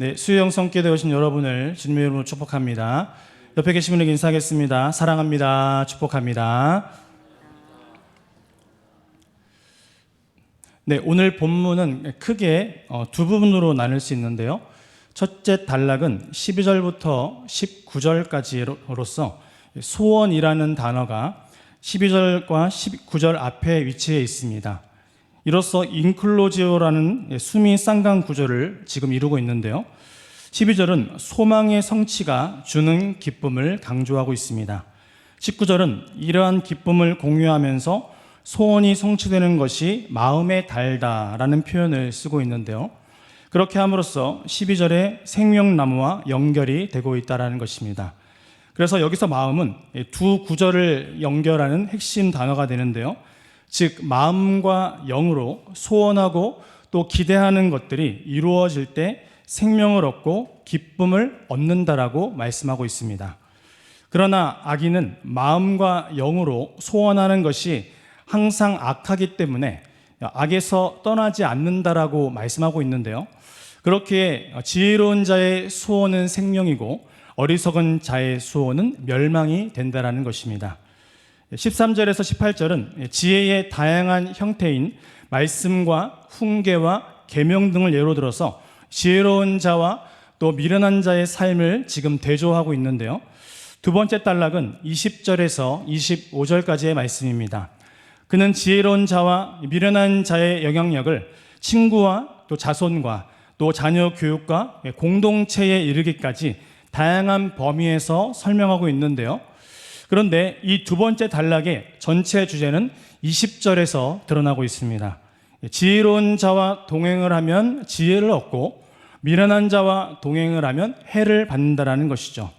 네, 수영 성교대 오신 여러분을 주님의 이름으로 축복합니다. 옆에 계신 분에게 인사하겠습니다. 사랑합니다. 축복합니다. 네, 오늘 본문은 크게 어, 두 부분으로 나눌 수 있는데요. 첫째 단락은 12절부터 19절까지로서 소원이라는 단어가 12절과 19절 앞에 위치해 있습니다. 이로써 인클로지오라는 숨이 쌍강 구조를 지금 이루고 있는데요. 12절은 소망의 성취가 주는 기쁨을 강조하고 있습니다. 19절은 이러한 기쁨을 공유하면서 소원이 성취되는 것이 마음에 달다라는 표현을 쓰고 있는데요. 그렇게 함으로써 12절에 생명나무와 연결이 되고 있다라는 것입니다. 그래서 여기서 마음은 두 구절을 연결하는 핵심 단어가 되는데요. 즉 마음과 영으로 소원하고 또 기대하는 것들이 이루어질 때 생명을 얻고 기쁨을 얻는다라고 말씀하고 있습니다. 그러나 악인은 마음과 영으로 소원하는 것이 항상 악하기 때문에 악에서 떠나지 않는다라고 말씀하고 있는데요. 그렇게 지혜로운 자의 소원은 생명이고 어리석은 자의 소원은 멸망이 된다라는 것입니다. 13절에서 18절은 지혜의 다양한 형태인 말씀과 훈계와 계명 등을 예로 들어서 지혜로운 자와 또 미련한 자의 삶을 지금 대조하고 있는데요. 두 번째 단락은 20절에서 25절까지의 말씀입니다. 그는 지혜로운 자와 미련한 자의 영향력을 친구와 또 자손과 또 자녀 교육과 공동체에 이르기까지 다양한 범위에서 설명하고 있는데요. 그런데 이 두 번째 단락의 전체 주제는 20절에서 드러나고 있습니다. 지혜로운 자와 동행을 하면 지혜를 얻고 미련한 자와 동행을 하면 해를 받는다라는 것이죠.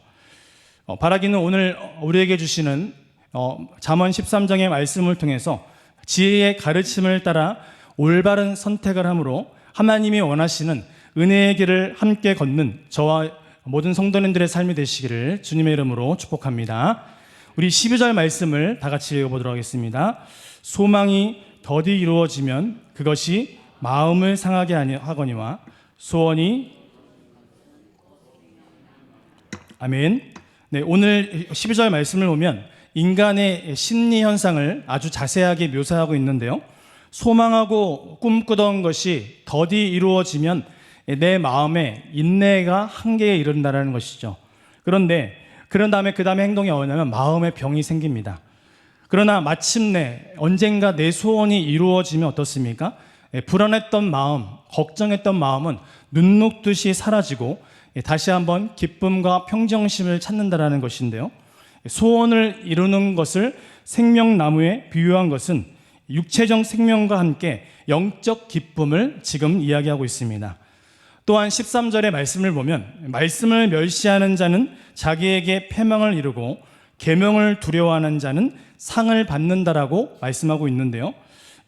어, 바라기는 오늘 우리에게 주시는 어, 잠언 13장의 말씀을 통해서 지혜의 가르침을 따라 올바른 선택을 함으로 하나님이 원하시는 은혜의 길을 함께 걷는 저와 모든 성도님들의 삶이 되시기를 주님의 이름으로 축복합니다. 우리 12절 말씀을 다 같이 읽어보도록 하겠습니다. 소망이 더디 이루어지면 그것이 마음을 상하게 하거니와 소원이 아멘. 네, 오늘 12절 말씀을 보면 인간의 심리 현상을 아주 자세하게 묘사하고 있는데요. 소망하고 꿈꾸던 것이 더디 이루어지면 내 마음에 인내가 한계에 이른다는 것이죠. 그런데 그런 다음에 그 다음에 행동이 어냐면 마음에 병이 생깁니다. 그러나 마침내 언젠가 내 소원이 이루어지면 어떻습니까? 예, 불안했던 마음, 걱정했던 마음은 눈 녹듯이 사라지고 예, 다시 한번 기쁨과 평정심을 찾는다라는 것인데요. 소원을 이루는 것을 생명나무에 비유한 것은 육체적 생명과 함께 영적 기쁨을 지금 이야기하고 있습니다. 또한 13절의 말씀을 보면 말씀을 멸시하는 자는 자기에게 패망을 이루고 계명을 두려워하는 자는 상을 받는다라고 말씀하고 있는데요.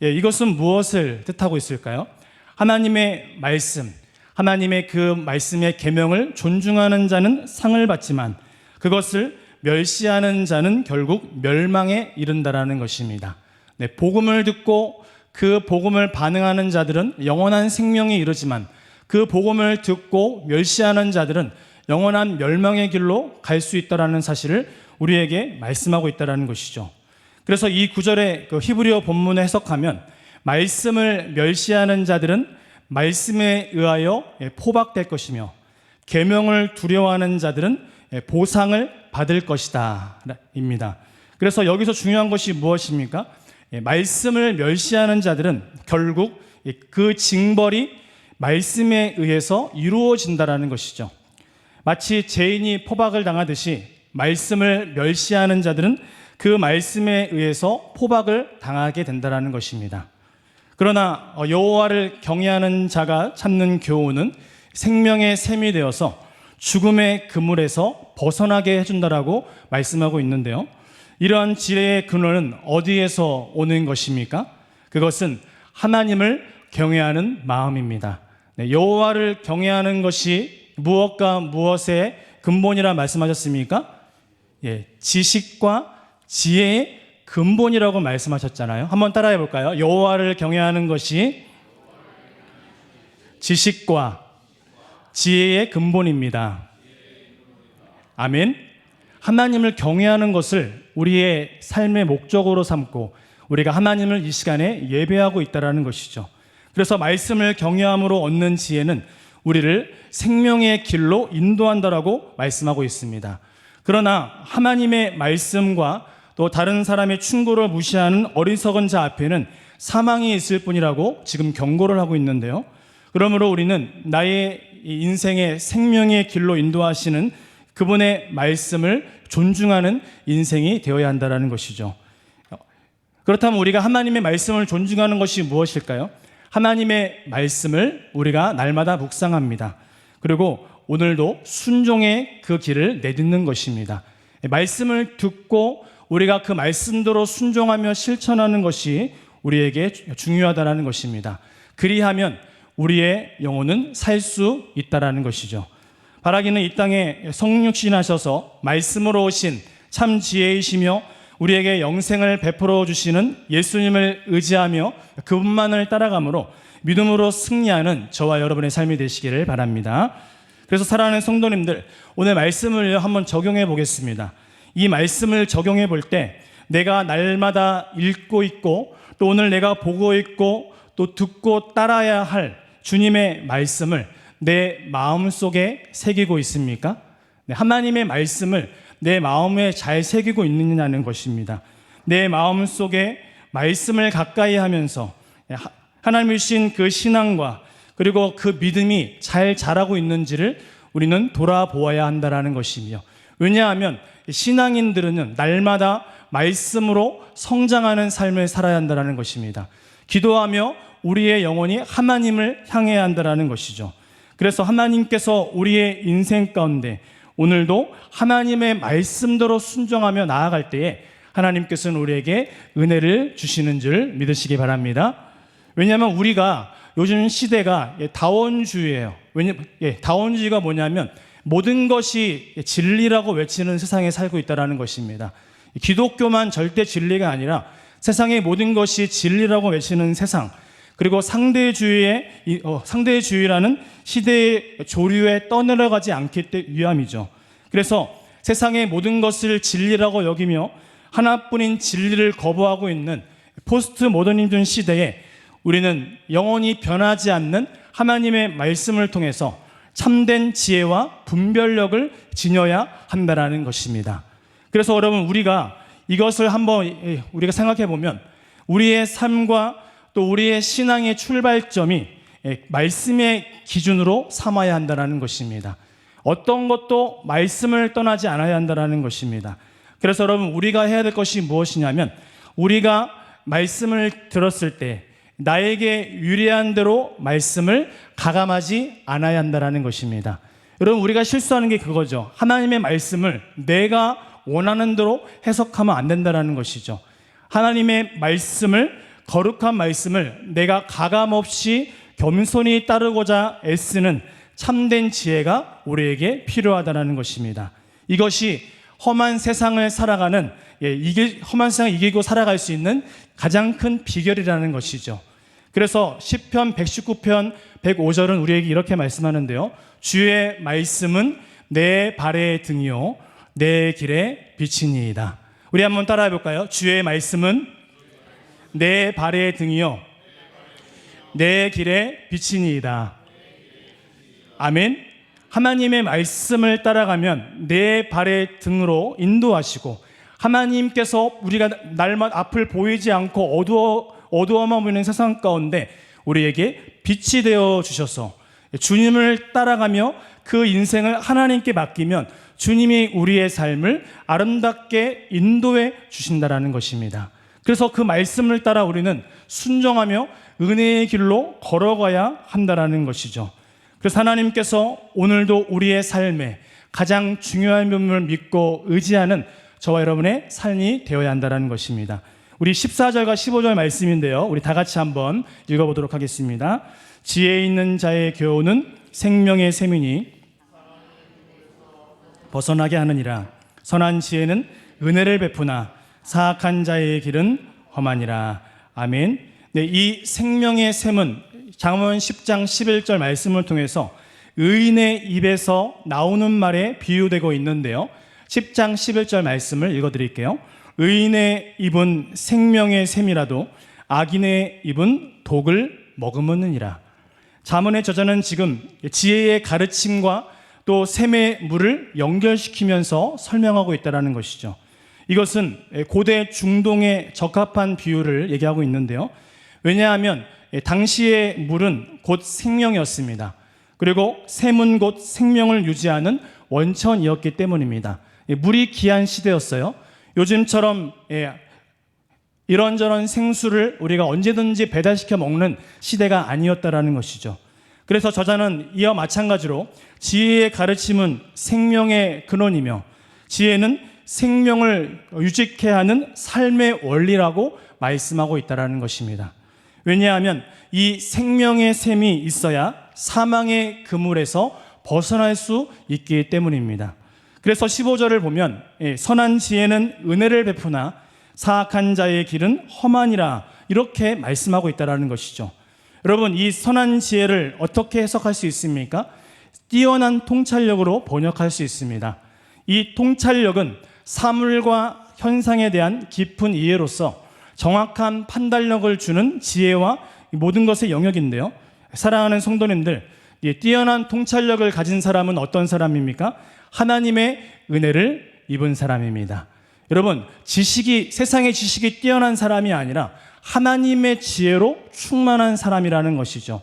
예, 이것은 무엇을 뜻하고 있을까요? 하나님의 말씀, 하나님의 그 말씀의 계명을 존중하는 자는 상을 받지만 그것을 멸시하는 자는 결국 멸망에 이른다라는 것입니다. 네, 복음을 듣고 그 복음을 반응하는 자들은 영원한 생명에 이르지만 그 복음을 듣고 멸시하는 자들은 영원한 멸망의 길로 갈 수 있다라는 사실을 우리에게 말씀하고 있다라는 것이죠. 그래서 이 구절의 그 히브리어 본문을 해석하면 말씀을 멸시하는 자들은 말씀에 의하여 포박될 것이며 계명을 두려워하는 자들은 보상을 받을 것이다 입니다. 그래서 여기서 중요한 것이 무엇입니까? 말씀을 멸시하는 자들은 결국 그 징벌이 말씀에 의해서 이루어진다라는 것이죠. 마치 죄인이 포박을 당하듯이 말씀을 멸시하는 자들은 그 말씀에 의해서 포박을 당하게 된다라는 것입니다. 그러나 여호와를 경외하는 자가 찾는 교훈은 생명의 샘이 되어서 죽음의 그물에서 벗어나게 해준다라고 말씀하고 있는데요. 이러한 지혜의 근원은 어디에서 오는 것입니까? 그것은 하나님을 경외하는 마음입니다. 네, 여호와를 경외하는 것이 무엇과 무엇의 근본이라 말씀하셨습니까? 예, 지식과 지혜의 근본이라고 말씀하셨잖아요. 한번 따라해 볼까요? 여호와를 경외하는 것이 지식과 지혜의 근본입니다. 아멘. 하나님을 경외하는 것을 우리의 삶의 목적으로 삼고 우리가 하나님을 이 시간에 예배하고 있다라는 것이죠. 그래서 말씀을 경외함으로 얻는 지혜는 우리를 생명의 길로 인도한다라고 말씀하고 있습니다. 그러나 하나님의 말씀과 또 다른 사람의 충고를 무시하는 어리석은 자 앞에는 사망이 있을 뿐이라고 지금 경고를 하고 있는데요. 그러므로 우리는 나의 이 인생의 생명의 길로 인도하시는 그분의 말씀을 존중하는 인생이 되어야 한다라는 것이죠. 그렇다면 우리가 하나님의 말씀을 존중하는 것이 무엇일까요? 하나님의 말씀을 우리가 날마다 묵상합니다. 그리고 오늘도 순종의 그 길을 내딛는 것입니다. 말씀을 듣고 우리가 그 말씀대로 순종하며 실천하는 것이 우리에게 중요하다는 것입니다. 그리하면 우리의 영혼은 살 수 있다라는 것이죠. 바라기는 이 땅에 성육신하셔서 말씀으로 오신 참 지혜이시며 우리에게 영생을 베풀어 주시는 예수님을 의지하며 그분만을 따라가므로 믿음으로 승리하는 저와 여러분의 삶이 되시기를 바랍니다. 그래서 사랑하는 성도님들, 오늘 말씀을 한번 적용해 보겠습니다. 이 말씀을 적용해 볼 때 내가 날마다 읽고 있고 또 오늘 내가 보고 있고 또 듣고 따라야 할 주님의 말씀을 내 마음 속에 새기고 있습니까? 네, 하나님의 말씀을 내 마음에 잘 새기고 있느냐는 것입니다. 내 마음 속에 말씀을 가까이 하면서 하- 하나님을 주신 그 신앙과 그리고 그 믿음이 잘 자라고 있는지를 우리는 돌아보아야 한다라는 것이며 왜냐하면 신앙인들은 날마다 말씀으로 성장하는 삶을 살아야 한다라는 것입니다. 기도하며 우리의 영혼이 하나님을 향해야 한다라는 것이죠. 그래서 하나님께서 우리의 인생 가운데 오늘도 하나님의 말씀대로 순종하며 나아갈 때에 하나님께서는 우리에게 은혜를 주시는 줄 믿으시기 바랍니다. 왜냐하면 우리가 요즘 시대가 예, 다원주의예요. 왜냐, 예, 다원주의가 뭐냐면 모든 것이 진리라고 외치는 세상에 살고 있다라는 것입니다. 기독교만 절대 진리가 아니라 세상의 모든 것이 진리라고 외치는 세상, 그리고 상대주의의 이- 어, 상대주의라는 시대의 조류에 떠내려가지 않기 때 위함이죠. 그래서 세상의 모든 것을 진리라고 여기며 하나뿐인 진리를 거부하고 있는 포스트 모더니즘 시대에 우리는 영원히 변하지 않는 하나님의 말씀을 통해서 참된 지혜와 분별력을 지녀야 한다라는 것입니다. 그래서 여러분 우리가 이것을 한번 예, 우리가 생각해 보면 우리의 삶과 또 우리의 신앙의 출발점이 예, 말씀의 기준으로 삼아야 한다라는 것입니다. 어떤 것도 말씀을 떠나지 않아야 한다라는 것입니다. 그래서 여러분 우리가 해야 될 것이 무엇이냐면 우리가 말씀을 들었을 때 나에게 유리한 대로 말씀을 가감하지 않아야 한다라는 것입니다. 여러분 우리가 실수하는 게 그거죠. 하나님의 말씀을 내가 원하는 대로 해석하면 안 된다라는 것이죠. 하나님의 말씀을 거룩한 말씀을 내가 가감 없이 겸손히 따르고자 애쓰는 참된 지혜가 우리에게 필요하다는 것입니다. 이것이 험한 세상을 살아가는 예, 이길, 험한 세상을 이기고 살아갈 수 있는 가장 큰 비결이라는 것이죠. 그래서 시편 119편 105절은 우리에게 이렇게 말씀하는데요. 주의 말씀은 내 발의 등이요 내 길의 빛이니이다. 우리 한번 따라해 볼까요? 주의 말씀은 내 발의 등이요 내 길의 빛이니이다. 아멘. 하나님의 말씀을 따라가면 내 발의 등으로 인도하시고 하나님께서 우리가 날마다 앞을 보이지 않고 어두워 어두워만 보이는 세상 가운데 우리에게 빛이 되어 주셔서 주님을 따라가며 그 인생을 하나님께 맡기면 주님이 우리의 삶을 아름답게 인도해 주신다라는 것입니다. 그래서 그 말씀을 따라 우리는 순종하며 은혜의 길로 걸어가야 한다라는 것이죠. 그래서 하나님께서 오늘도 우리의 삶에 가장 중요한 부분을 믿고 의지하는 저와 여러분의 삶이 되어야 한다는 것입니다. 우리 14절과 15절 말씀인데요. 우리 다 같이 한번 읽어보도록 하겠습니다. 지혜 있는 자의 교훈은 생명의 셈이니 벗어나게 하느니라. 선한 지혜는 은혜를 베푸나 사악한 자의 길은 험하니라. 아멘. 네, 이 생명의 셈은 장원 10장 11절 말씀을 통해서 의인의 입에서 나오는 말에 비유되고 있는데요. 10장 11절 말씀을 읽어 드릴게요. 의인의 입은 생명의 샘이라도 악인의 입은 독을 머금었느니라. 자문의 저자는 지금 지혜의 가르침과 또 샘의 물을 연결시키면서 설명하고 있다는 것이죠. 이것은 고대 중동에 적합한 비유를 얘기하고 있는데요. 왜냐하면 당시의 물은 곧 생명이었습니다. 그리고 샘은 곧 생명을 유지하는 원천이었기 때문입니다. 물이 귀한 시대였어요. 요즘처럼 예, 이런저런 생수를 우리가 언제든지 배달시켜 먹는 시대가 아니었다라는 것이죠. 그래서 저자는 이와 마찬가지로 지혜의 가르침은 생명의 근원이며 지혜는 생명을 유지케 하는 삶의 원리라고 말씀하고 있다라는 것입니다. 왜냐하면 이 생명의 샘이 있어야 사망의 그물에서 벗어날 수 있기 때문입니다. 그래서 15절을 보면 예, 선한 지혜는 은혜를 베푸나 사악한 자의 길은 험하니라 이렇게 말씀하고 있다라는 것이죠. 여러분 이 선한 지혜를 어떻게 해석할 수 있습니까? 뛰어난 통찰력으로 번역할 수 있습니다. 이 통찰력은 사물과 현상에 대한 깊은 이해로서 정확한 판단력을 주는 지혜와 모든 것의 영역인데요. 사랑하는 성도님들, 이 뛰어난 통찰력을 가진 사람은 어떤 사람입니까? 하나님의 은혜를 입은 사람입니다. 여러분, 지식이, 세상의 지식이 뛰어난 사람이 아니라 하나님의 지혜로 충만한 사람이라는 것이죠.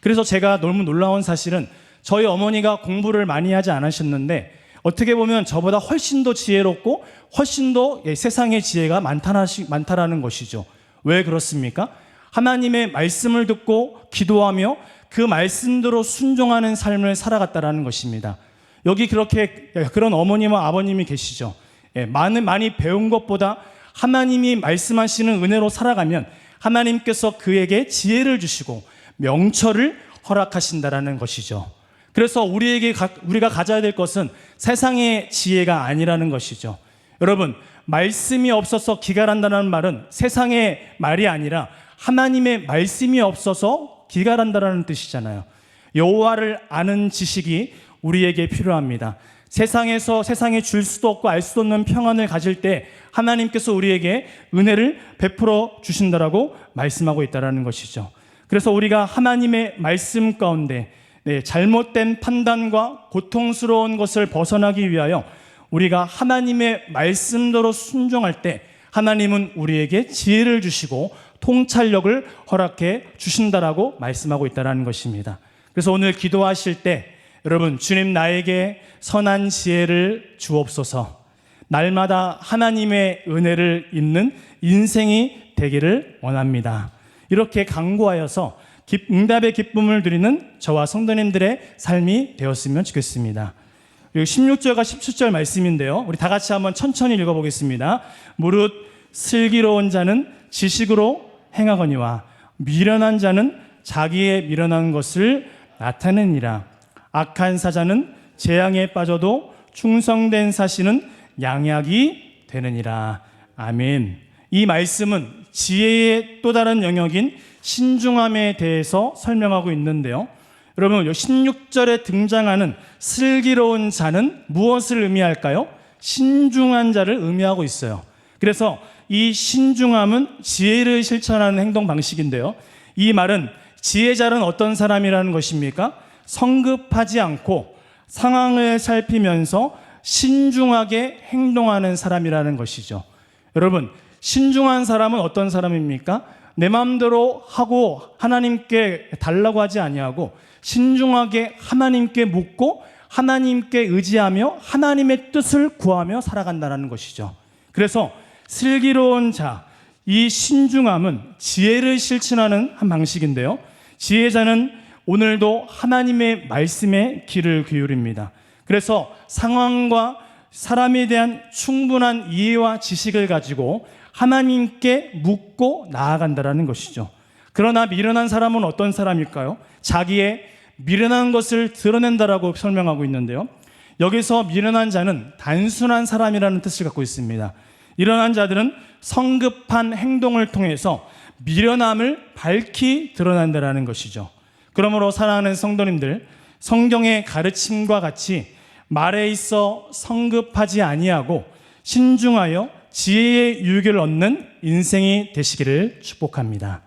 그래서 제가 너무 놀라운 사실은 저희 어머니가 공부를 많이 하지 않으셨는데 어떻게 보면 저보다 훨씬 더 지혜롭고 훨씬 더 예, 세상의 지혜가 많다라는 것이죠. 왜 그렇습니까? 하나님의 말씀을 듣고 기도하며 그 말씀대로 순종하는 삶을 살아갔다라는 것입니다. 여기 그렇게 예, 그런 어머님과 아버님이 계시죠. 예, 많은 많이 배운 것보다 하나님이 말씀하시는 은혜로 살아가면 하나님께서 그에게 지혜를 주시고 명철을 허락하신다라는 것이죠. 그래서 우리에게 가, 우리가 가져야 될 것은 세상의 지혜가 아니라는 것이죠. 여러분, 말씀이 없어서 기갈한다는 말은 세상의 말이 아니라 하나님의 말씀이 없어서 기갈한다라는 뜻이잖아요. 여호와를 아는 지식이 우리에게 필요합니다. 세상에서 세상에 줄 수도 없고 알 수도 없는 평안을 가질 때 하나님께서 우리에게 은혜를 베풀어 주신다라고 말씀하고 있다라는 것이죠. 그래서 우리가 하나님의 말씀 가운데 네, 잘못된 판단과 고통스러운 것을 벗어나기 위하여 우리가 하나님의 말씀대로 순종할 때 하나님은 우리에게 지혜를 주시고 통찰력을 허락해 주신다라고 말씀하고 있다라는 것입니다. 그래서 오늘 기도하실 때 여러분 주님 나에게 선한 지혜를 주옵소서. 날마다 하나님의 은혜를 입는 인생이 되기를 원합니다. 이렇게 강구하여서 응답의 기쁨을 누리는 저와 성도님들의 삶이 되었으면 좋겠습니다. 그리고 16절과 17절 말씀인데요. 우리 다 같이 한번 천천히 읽어보겠습니다. 무릇 슬기로운 자는 지식으로 행하거니와 미련한 자는 자기의 미련한 것을 나타내니라. 악한 사자는 재앙에 빠져도 충성된 사신은 양약이 되느니라. 아멘. 이 말씀은 지혜의 또 다른 영역인 신중함에 대해서 설명하고 있는데요. 여러분, 16절에 등장하는 슬기로운 자는 무엇을 의미할까요? 신중한 자를 의미하고 있어요. 그래서 이 신중함은 지혜를 실천하는 행동 방식인데요. 이 말은 지혜자는 어떤 사람이라는 것입니까? 성급하지 않고 상황을 살피면서 신중하게 행동하는 사람이라는 것이죠. 여러분, 신중한 사람은 어떤 사람입니까? 내 마음대로 하고 하나님께 달라고 하지 아니하고 신중하게 하나님께 묻고 하나님께 의지하며 하나님의 뜻을 구하며 살아간다는 것이죠. 그래서 슬기로운 자, 이 신중함은 지혜를 실천하는 한 방식인데요. 지혜자는 오늘도 하나님의 말씀에 귀를 기울입니다. 그래서 상황과 사람에 대한 충분한 이해와 지식을 가지고 하나님께 묻고 나아간다라는 것이죠. 그러나 미련한 사람은 어떤 사람일까요? 자기의 미련한 것을 드러낸다라고 설명하고 있는데요. 여기서 미련한 자는 단순한 사람이라는 뜻을 갖고 있습니다. 미련한 자들은 성급한 행동을 통해서 미련함을 밝히 드러난다라는 것이죠. 그러므로 사랑하는 성도님들, 성경의 가르침과 같이 말에 있어 성급하지 아니하고 신중하여 지혜의 유익을 얻는 인생이 되시기를 축복합니다.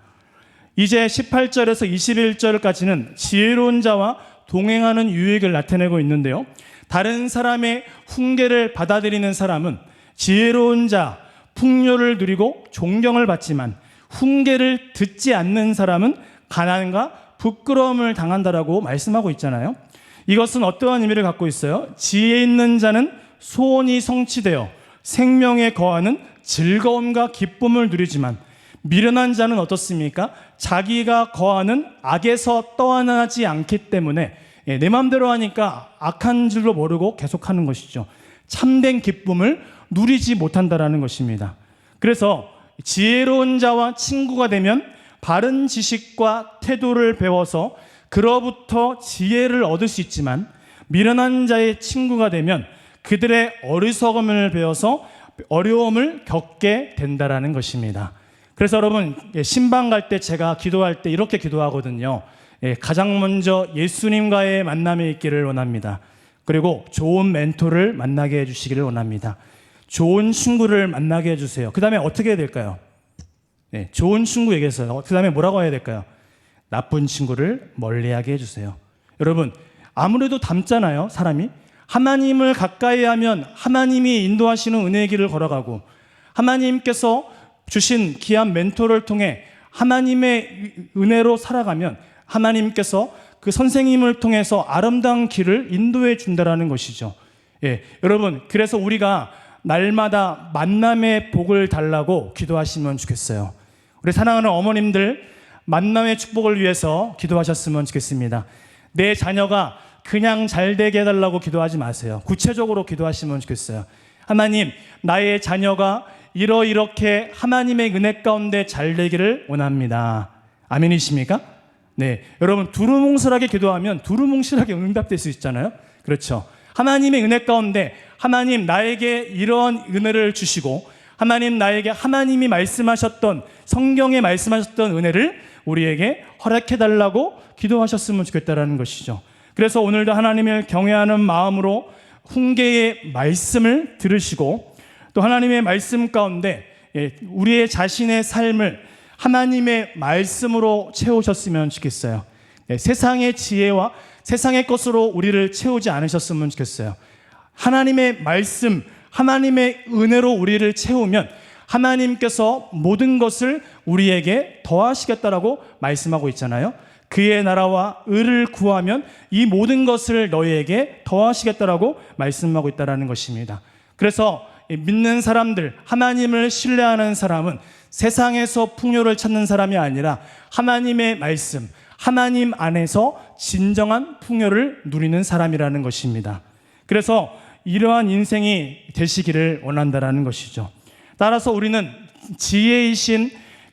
이제 18절에서 21절까지는 지혜로운 자와 동행하는 유익을 나타내고 있는데요. 다른 사람의 훈계를 받아들이는 사람은 지혜로운 자, 풍요를 누리고 존경을 받지만 훈계를 듣지 않는 사람은 가난과 부끄러움을 당한다라고 말씀하고 있잖아요. 이것은 어떠한 의미를 갖고 있어요? 지혜 있는 자는 소원이 성취되어 생명에 거하는 즐거움과 기쁨을 누리지만 미련한 자는 어떻습니까? 자기가 거하는 악에서 떠나지 않기 때문에 예, 내 마음대로 하니까 악한 줄로 모르고 계속하는 것이죠. 참된 기쁨을 누리지 못한다라는 것입니다. 그래서 지혜로운 자와 친구가 되면 바른 지식과 태도를 배워서 그로부터 지혜를 얻을 수 있지만 미련한 자의 친구가 되면 그들의 어리석음을 배워서 어려움을 겪게 된다라는 것입니다. 그래서 여러분 예, 신방 갈 때 제가 기도할 때 이렇게 기도하거든요. 예, 가장 먼저 예수님과의 만남이 있기를 원합니다. 그리고 좋은 멘토를 만나게 해주시기를 원합니다. 좋은 친구를 만나게 해주세요. 그 다음에 어떻게 해야 될까요? 네, 좋은 친구 얘기했어요. 그 다음에 뭐라고 해야 될까요? 나쁜 친구를 멀리하게 해주세요. 여러분, 아무래도 닮잖아요, 사람이. 하나님을 가까이 하면 하나님이 인도하시는 은혜의 길을 걸어가고 하나님께서 주신 귀한 멘토를 통해 하나님의 은혜로 살아가면 하나님께서 그 선생님을 통해서 아름다운 길을 인도해 준다라는 것이죠. 예, 여러분, 그래서 우리가 날마다 만남의 복을 달라고 기도하시면 좋겠어요. 우리 사랑하는 어머님들 만남의 축복을 위해서 기도하셨으면 좋겠습니다. 내 자녀가 그냥 잘 되게 해달라고 기도하지 마세요. 구체적으로 기도하시면 좋겠어요. 하나님, 나의 자녀가 이러이렇게 하나님의 은혜 가운데 잘 되기를 원합니다. 아멘이십니까? 네. 여러분, 두루뭉술하게 기도하면 두루뭉실하게 응답될 수 있잖아요. 그렇죠. 하나님의 은혜 가운데 하나님 나에게 이런 은혜를 주시고 하나님 나에게 하나님이 말씀하셨던 성경에 말씀하셨던 은혜를 우리에게 허락해 달라고 기도하셨으면 좋겠다라는 것이죠. 그래서 오늘도 하나님을 경외하는 마음으로 훈계의 말씀을 들으시고 또 하나님의 말씀 가운데 예, 우리의 자신의 삶을 하나님의 말씀으로 채우셨으면 좋겠어요. 예, 세상의 지혜와 세상의 것으로 우리를 채우지 않으셨으면 좋겠어요. 하나님의 말씀, 하나님의 은혜로 우리를 채우면 하나님께서 모든 것을 우리에게 더하시겠다라고 말씀하고 있잖아요. 그의 나라와 의를 구하면 이 모든 것을 너희에게 더하시겠다라고 말씀하고 있다라는 것입니다. 그래서 믿는 사람들, 하나님을 신뢰하는 사람은 세상에서 풍요를 찾는 사람이 아니라 하나님의 말씀, 하나님 안에서 진정한 풍요를 누리는 사람이라는 것입니다. 그래서 이러한 인생이 되시기를 원한다라는 것이죠. 따라서 우리는 지혜이신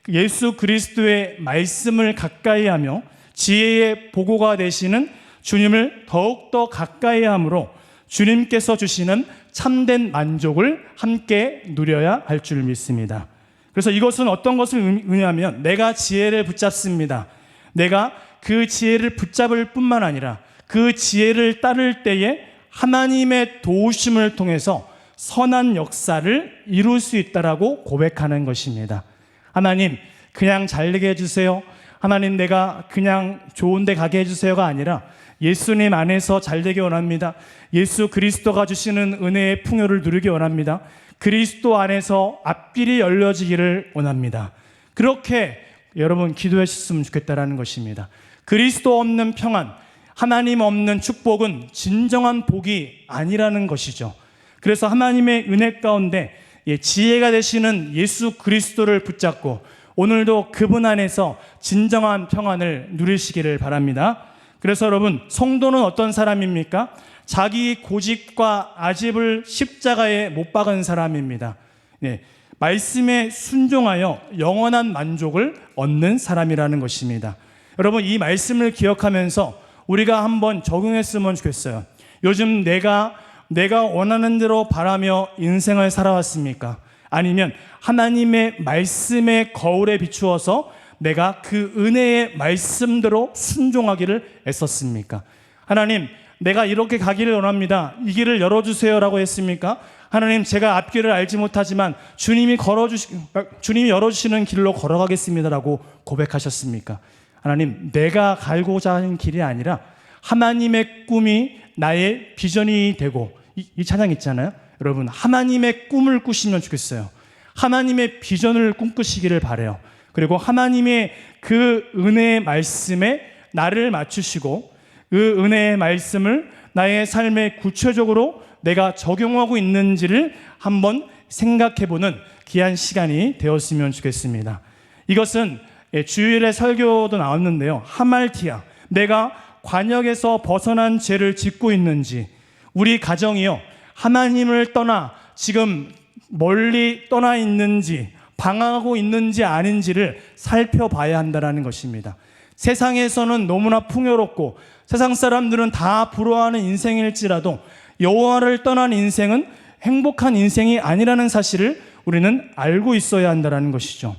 예수 그리스도의 말씀을 가까이 하며 지혜의 보고가 되시는 주님을 더욱더 가까이 함으로 주님께서 주시는 참된 만족을 함께 누려야 할 줄 믿습니다. 그래서 이것은 어떤 것을 의미하면 내가 지혜를 붙잡습니다. 내가 그 지혜를 붙잡을 뿐만 아니라 그 지혜를 따를 때에 하나님의 도우심을 통해서 선한 역사를 이룰 수 있다라고 고백하는 것입니다. 하나님, 그냥 잘 되게 해주세요. 하나님, 내가 그냥 좋은 데 가게 해주세요가 아니라 예수님 안에서 잘 되기 원합니다. 예수 그리스도가 주시는 은혜의 풍요를 누리기 원합니다. 그리스도 안에서 앞길이 열려지기를 원합니다. 그렇게 여러분 기도하셨으면 좋겠다라는 것입니다. 그리스도 없는 평안, 하나님 없는 축복은 진정한 복이 아니라는 것이죠. 그래서 하나님의 은혜 가운데 예, 지혜가 되시는 예수 그리스도를 붙잡고 오늘도 그분 안에서 진정한 평안을 누리시기를 바랍니다. 그래서 여러분, 성도는 어떤 사람입니까? 자기 고집과 아집을 십자가에 못 박은 사람입니다. 네, 말씀에 순종하여 영원한 만족을 얻는 사람이라는 것입니다. 여러분, 이 말씀을 기억하면서 우리가 한번 적용했으면 좋겠어요. 요즘 내가 내가 원하는 대로 바라며 인생을 살아왔습니까? 아니면 하나님의 말씀의 거울에 비추어서 내가 그 은혜의 말씀대로 순종하기를 애썼습니까? 하나님, 내가 이렇게 가기를 원합니다. 이 길을 열어주세요라고 했습니까? 하나님, 제가 앞길을 알지 못하지만 주님이 걸어주시, 주님이 열어주시는 길로 걸어가겠습니다라고 고백하셨습니까? 하나님, 내가 갈고자 하는 길이 아니라 하나님의 꿈이 나의 비전이 되고 이, 이 찬양 있잖아요. 여러분, 하나님의 꿈을 꾸시면 좋겠어요. 하나님의 비전을 꿈꾸시기를 바래요. 그리고 하나님의 그 은혜의 말씀에 나를 맞추시고 그 은혜의 말씀을 나의 삶에 구체적으로 내가 적용하고 있는지를 한번 생각해 보는 귀한 시간이 되었으면 좋겠습니다. 이것은 예, 주일에 설교도 나왔는데요. 하말티아. 내가 관역에서 벗어난 죄를 짓고 있는지, 우리 가정이요. 하나님을 떠나 지금 멀리 떠나 있는지, 방황하고 있는지 아닌지를 살펴봐야 한다는 것입니다. 세상에서는 너무나 풍요롭고 세상 사람들은 다 부러워하는 인생일지라도 여호와를 떠난 인생은 행복한 인생이 아니라는 사실을 우리는 알고 있어야 한다는 것이죠.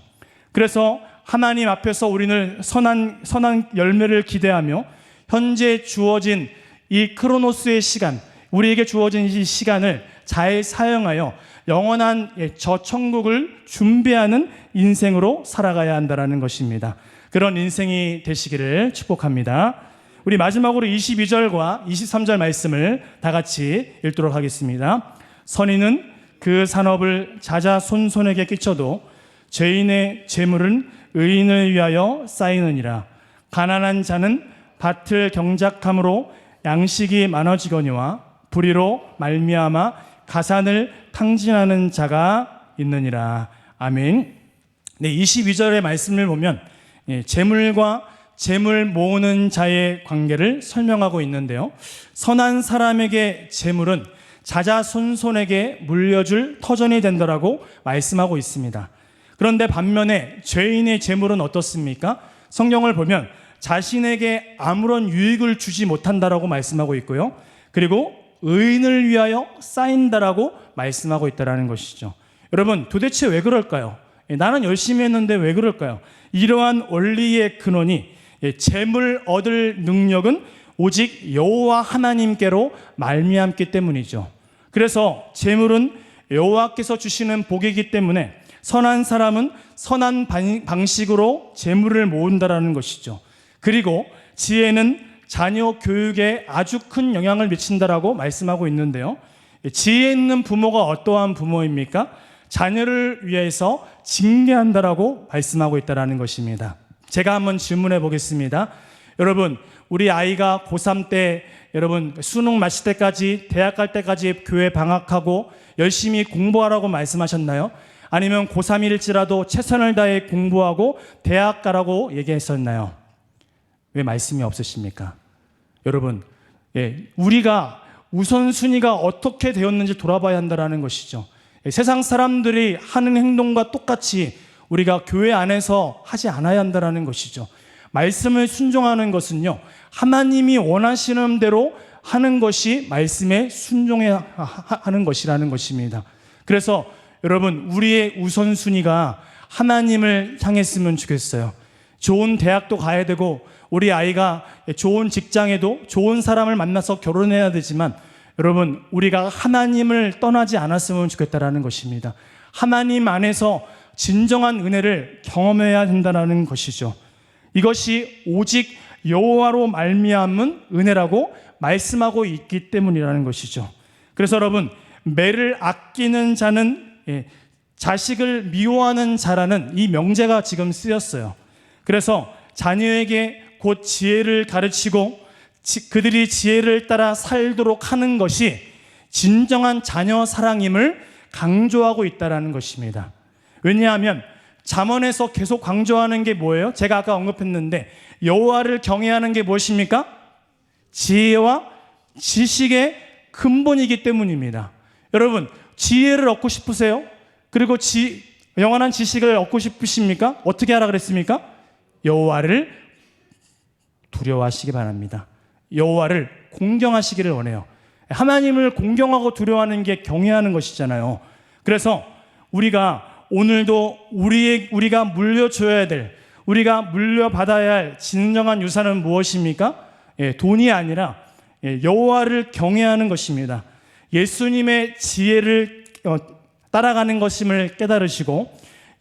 그래서 하나님 앞에서 우리는 선한 선한 열매를 기대하며 현재 주어진 이 크로노스의 시간, 우리에게 주어진 이 시간을 잘 사용하여 영원한 예, 저 천국을 준비하는 인생으로 살아가야 한다는 것입니다. 그런 인생이 되시기를 축복합니다. 우리 마지막으로 22절과 23절 말씀을 다 같이 읽도록 하겠습니다. 선인은 그 산업을 자자손손에게 끼쳐도 죄인의 재물은 의인을 위하여 쌓이느니라. 가난한 자는 밭을 경작함으로 양식이 많아지거니와 불의로 말미암아 가산을 탕진하는 자가 있느니라. 아멘. 네, 22절의 말씀을 보면 예, 재물과 재물 모으는 자의 관계를 설명하고 있는데요. 선한 사람에게 재물은 자자손손에게 물려줄 터전이 된다라고 말씀하고 있습니다. 그런데 반면에 죄인의 재물은 어떻습니까? 성경을 보면 자신에게 아무런 유익을 주지 못한다라고 말씀하고 있고요. 그리고 의인을 위하여 쌓인다라고 말씀하고 있다라는 것이죠. 여러분, 도대체 왜 그럴까요? 예, 나는 열심히 했는데 왜 그럴까요? 이러한 원리의 근원이 예, 재물 얻을 능력은 오직 여호와 하나님께로 말미암기 때문이죠. 그래서 재물은 여호와께서 주시는 복이기 때문에 선한 사람은 선한 방식으로 재물을 모은다라는 것이죠. 그리고 지혜는 자녀 교육에 아주 큰 영향을 미친다라고 말씀하고 있는데요. 지혜 있는 부모가 어떠한 부모입니까? 자녀를 위해서 징계한다라고 말씀하고 있다라는 것입니다. 제가 한번 질문해 보겠습니다. 여러분, 우리 아이가 고3 때 여러분 수능 마칠 때까지 대학 갈 때까지 교회 방학하고 열심히 공부하라고 말씀하셨나요? 아니면 고3일지라도 최선을 다해 공부하고 대학 가라고 얘기했었나요? 왜 말씀이 없으십니까? 여러분, 예, 우리가 우선순위가 어떻게 되었는지 돌아봐야 한다는 것이죠. 예, 세상 사람들이 하는 행동과 똑같이 우리가 교회 안에서 하지 않아야 한다는 것이죠. 말씀을 순종하는 것은요, 하나님이 원하시는 대로 하는 것이 말씀에 순종해야 하는 것이라는 것입니다. 그래서 여러분, 우리의 우선순위가 하나님을 향했으면 좋겠어요. 좋은 대학도 가야 되고, 우리 아이가 좋은 직장에도 좋은 사람을 만나서 결혼해야 되지만, 여러분, 우리가 하나님을 떠나지 않았으면 좋겠다라는 것입니다. 하나님 안에서 진정한 은혜를 경험해야 된다는 것이죠. 이것이 오직 여호와로 말미암은 은혜라고 말씀하고 있기 때문이라는 것이죠. 그래서 여러분 매를 아끼는 자는 예, 자식을 미워하는 자라는 이 명제가 지금 쓰였어요. 그래서 자녀에게 곧 지혜를 가르치고 지, 그들이 지혜를 따라 살도록 하는 것이 진정한 자녀 사랑임을 강조하고 있다라는 것입니다. 왜냐하면 잠언에서 계속 강조하는 게 뭐예요? 제가 아까 언급했는데 여호와를 경외하는 게 무엇입니까? 지혜와 지식의 근본이기 때문입니다. 여러분, 지혜를 얻고 싶으세요? 그리고 지, 영원한 지식을 얻고 싶으십니까? 어떻게 하라 그랬습니까? 여호와를 두려워하시기 바랍니다. 여호와를 공경하시기를 원해요. 하나님을 공경하고 두려워하는 게 경외하는 것이잖아요. 그래서 우리가 오늘도 우리의, 우리가 물려줘야 될, 우리가 물려받아야 할 진정한 유산은 무엇입니까? 예, 돈이 아니라 예, 여호와를 경외하는 것입니다. 예수님의 지혜를 어, 따라가는 것임을 깨달으시고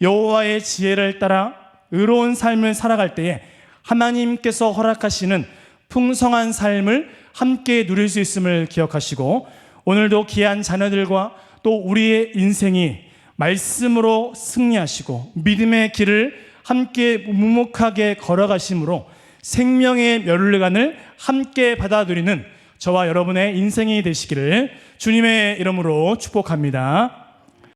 여호와의 지혜를 따라 의로운 삶을 살아갈 때에 하나님께서 허락하시는 풍성한 삶을 함께 누릴 수 있음을 기억하시고 오늘도 귀한 자녀들과 또 우리의 인생이 말씀으로 승리하시고 믿음의 길을 함께 묵묵하게 걸어가심으로 생명의 멸류관을 함께 받아 누리는 저와 여러분의 인생이 되시기를 주님의 이름으로 축복합니다.